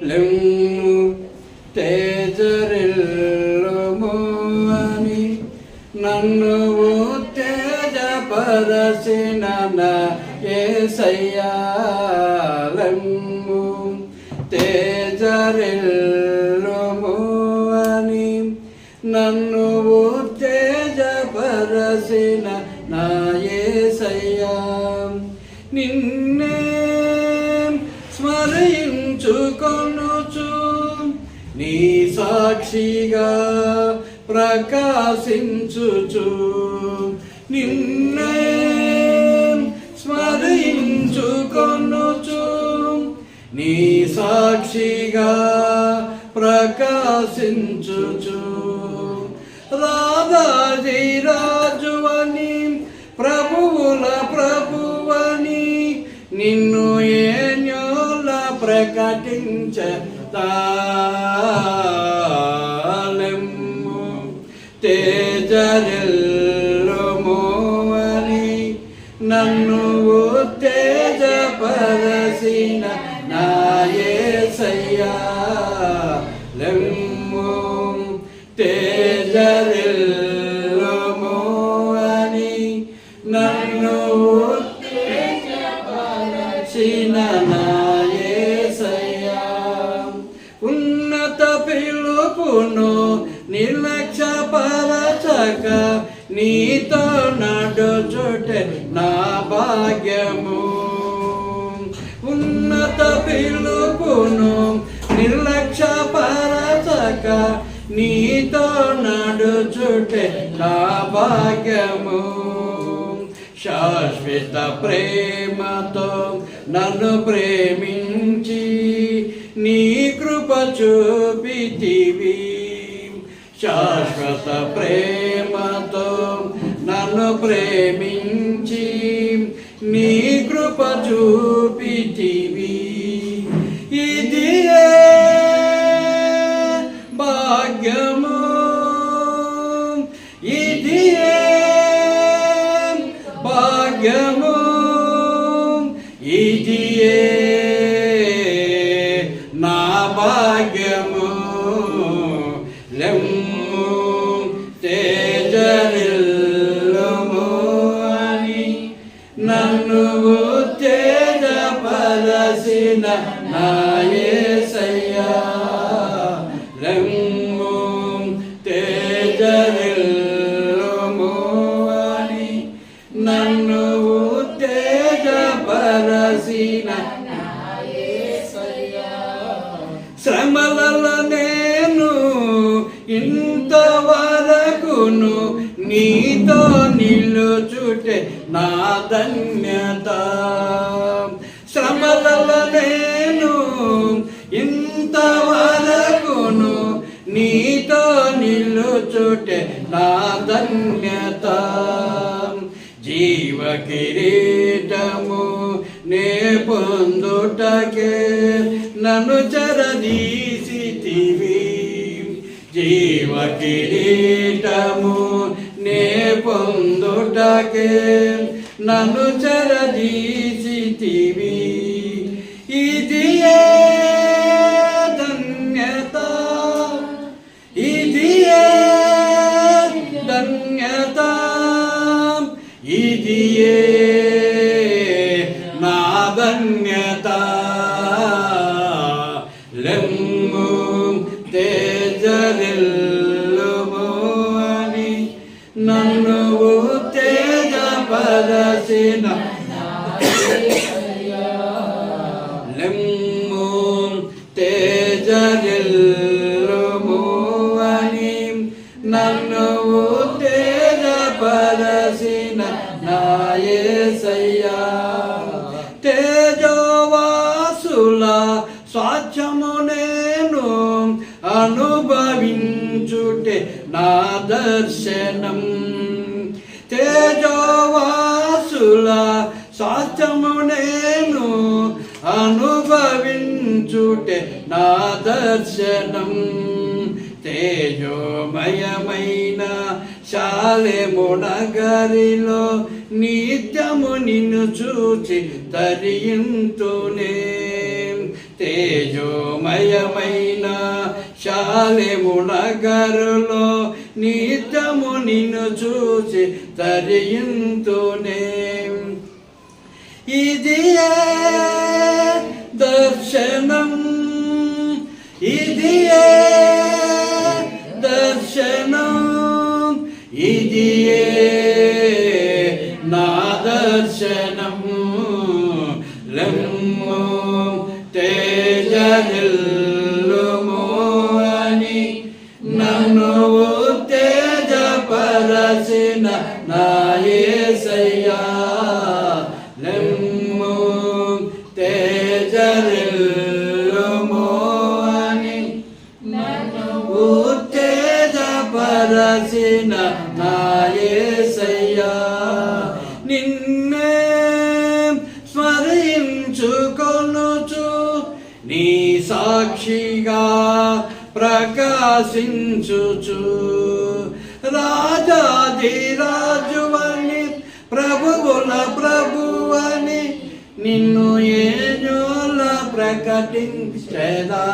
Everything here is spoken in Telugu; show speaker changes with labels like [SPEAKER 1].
[SPEAKER 1] లెమ్ము తేజరిల్లుము నన్ను ఉత్తేజపరచిన నా ఏసయ్యాలెమ్ము తేజరిల్లుమని అని నన్ను ఉత్తేజపరచిన నా ఏసయ్యా నిన్నే స్మరించుకొనుచు నీ సాక్షిగా ప్రకాశించుచు. నిన్నే స్మరించుకొనుచు నీ సాక్షిగా ప్రకాశించుచు. తాళెమ్ము తేజరిల్లుము నన్ను ఉత్తేజపరసిన నాయసయ్యా. లెమ్ము తేజరిల్లుము నన్ను ఉత్తేజపరచిన నాయసయ్యా పిలుపును నిర్లక్ష్యపరచక నీతో నడుచుటే నా భాగ్యము. ఉన్నత పిలుపును నిర్లక్ష్యపరచక నీతో నడుచుటే నా భాగ్యము. శాశ్వత ప్రేమతో నన్ను ప్రేమించి నీ కృప చూపితివి. శాశ్వత ప్రేమతో నన్ను ప్రేమించి నీ కృప చూపితివి. నువ్వు నన్ను ఉత్తేజపరసిన నాయసయ్యా నిలుచుటే నా ధన్యత. శ్రమల నేను ఇంతవరకును నీతో నిలుచుటే నా ధన్యత. జీవ కిరీటము నే పొందుటకే నన్ను చరదీసితివి. జీవ కిరీటము నే పొందుటకే నన్ను చరదీసితివి ఇది తేజపరచిన లెమ్ము తేజరిల్లుము అని నన్ను తేజపరచిన నాయసయ్యా తేజవాసుల స్వాచ్ఛము నేను అనుభవించుటే నా దర్శనం తేజవాసుల స్వాచ్ఛము నేను అనుభవించుటే నా దర్శనం. తేజోమయమైన శాలెము నగరిలో నిత్యము నిన్ను చూచి తరియుంతునే తేజోమయమైన శాలెము నగరులో నిత్యము నిన్ను చూసి తరియుతూనే. ఇది దర్శనం ఇది దర్శనం ఇది నా దర్శనం. నీ సాక్షిగా ప్రకాశించుచు. రాజాధిరాజువని ప్రభువుల ప్రభువని నిన్ను ఏజోల ప్రకటించదా?